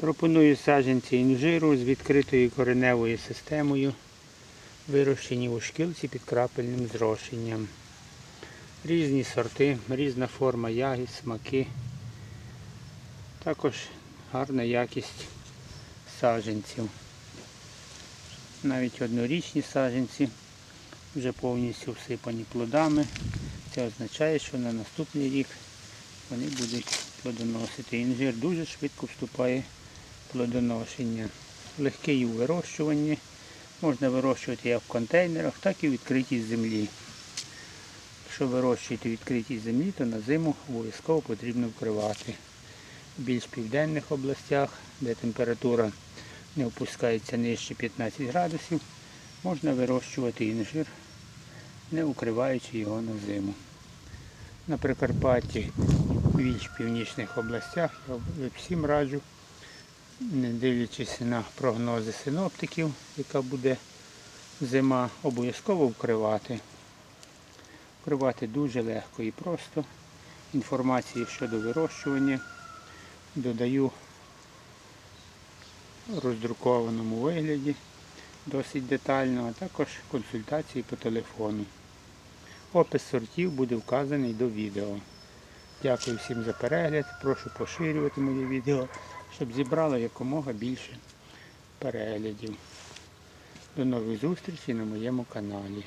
Пропоную саджанці інжиру з відкритою кореневою системою, вирощені у шкілці під крапельним зрошенням. Різні сорти, різна форма ягід, смаки. Також гарна якість саджанців. Навіть однорічні саджанці вже повністю всипані плодами. Це означає, що на наступний рік вони будуть плодоносити. Інжир дуже швидко вступає плодоношення. Легкий у вирощуванні. Можна вирощувати як в контейнерах, так і в відкритій землі. Якщо вирощуєте в відкритій землі, то на зиму обов'язково потрібно вкривати. В більш південних областях, де температура не опускається нижче 15 градусів, можна вирощувати інжир, не укриваючи його на зиму. На Прикарпатті, в більш північних областях я всім раджу, не дивлячись на прогнози синоптиків, яка буде зима, обов'язково вкривати. Вкривати дуже легко і просто. Інформації щодо вирощування додаю в роздрукованому вигляді досить детально, а також консультації по телефону. Опис сортів буде вказаний до відео. Дякую всім за перегляд. Прошу поширювати моє відео, щоб зібрало якомога більше переглядів. До нових зустрічей на моєму каналі.